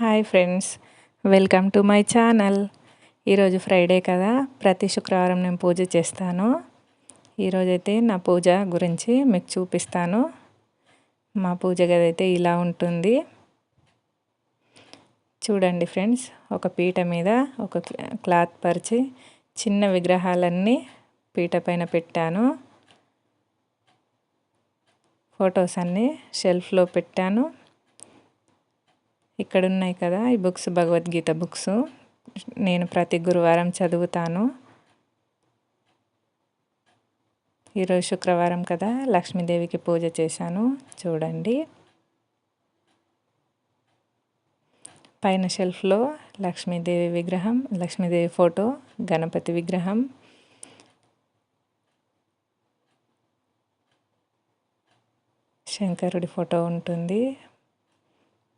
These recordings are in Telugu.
Hi friends welcome to my channel. ఈరోజు ఫ్రైడే కదా ప్రతి శుక్రవారం నేను పూజ చేస్తాను. ఈరోజైతే నా పూజ గురించి మీకు చూపిస్తాను. మా పూజ గది అయితే ఇలా ఉంటుంది. చూడండి ఫ్రెండ్స్ ఒక పీట మీద ఒక క్లాత్ పరిచి చిన్న విగ్రహాలన్నీ పీట పైన పెట్టాను. ఫొటోస్ అన్నీ షెల్ఫ్లో పెట్టాను. ఇక్కడ ఉన్నాయి కదా ఈ బుక్స్ భగవద్గీత బుక్స్. నేను ప్రతి గురువారం చదువుతాను. ఈరోజు శుక్రవారం కదా లక్ష్మీదేవికి పూజ చేశాను. చూడండి. పైన షెల్ఫ్లో లక్ష్మీదేవి విగ్రహం లక్ష్మీదేవి ఫోటో గణపతి విగ్రహం. శంకరుడి ఫోటో ఉంటుంది.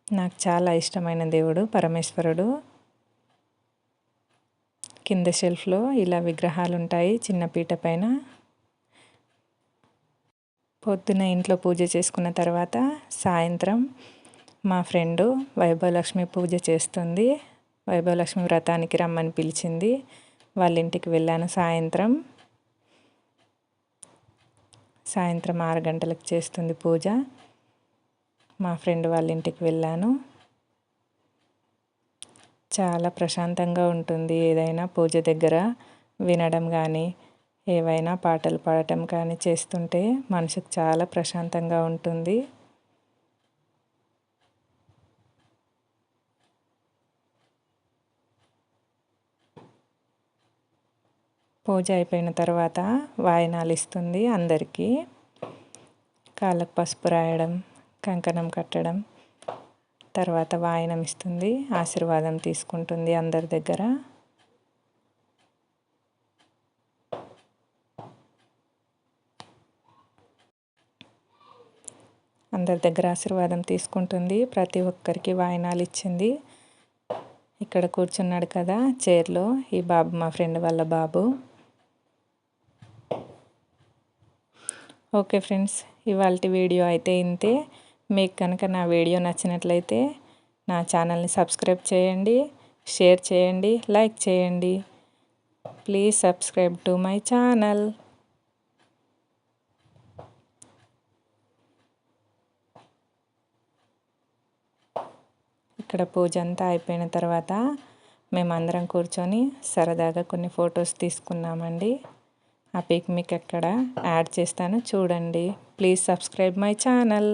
నాకు చాలా ఇష్టమైన దేవుడు పరమేశ్వరుడు. కింద షెల్ఫ్లో ఇలా విగ్రహాలు ఉంటాయి చిన్న పీట పైన. పొద్దున ఇంట్లో పూజ చేసుకున్న తర్వాత సాయంత్రం మా ఫ్రెండు వైభవలక్ష్మి పూజ చేస్తుంది. వైభవలక్ష్మి వ్రతానికి రమ్మని పిలిచింది. వాళ్ళ ఇంటికి వెళ్ళాను సాయంత్రం. సాయంత్రం ఆరు గంటలకు చేస్తుంది పూజ. మా ఫ్రెండ్ వాళ్ళ ఇంటికి వెళ్ళాను. చాలా ప్రశాంతంగా ఉంటుంది. ఏదైనా పూజ దగ్గర వినడం కానీ ఏవైనా పాటలు పాడటం కానీ చేస్తుంటే మనసుకు చాలా ప్రశాంతంగా ఉంటుంది. పూజ అయిపోయిన తర్వాత వాయనాలు ఇస్తుంది అందరికీ. కాళ్ళకు పసుపు రాయడం కంకణం కట్టడం తర్వాత వాయనం ఇస్తుంది ఆశీర్వాదం తీసుకుంటుంది అందరి దగ్గర. అందరి దగ్గర ఆశీర్వాదం తీసుకుంటుంది ప్రతి ఒక్కరికి వాయనాలు ఇచ్చింది. ఇక్కడ కూర్చున్నాడు కదా చైర్లో ఈ బాబు మా ఫ్రెండ్ వాళ్ళ బాబు. ఓకే ఫ్రెండ్స్ ఇవాళ వీడియో అయితే ఇంతే. మీకు కనుక నా వీడియో నచ్చినట్లయితే నా ఛానల్ని సబ్స్క్రైబ్ చేయండి షేర్ చేయండి లైక్ చేయండి. Please subscribe to my channel. ఇక్కడ పూజ అంతా అయిపోయిన తర్వాత మేమందరం కూర్చొని సరదాగా కొన్ని ఫొటోస్ తీసుకున్నామండి. ఆ పిక్ మీకు ఎక్కడ యాడ్ చేస్తాను చూడండి. Please subscribe my channel.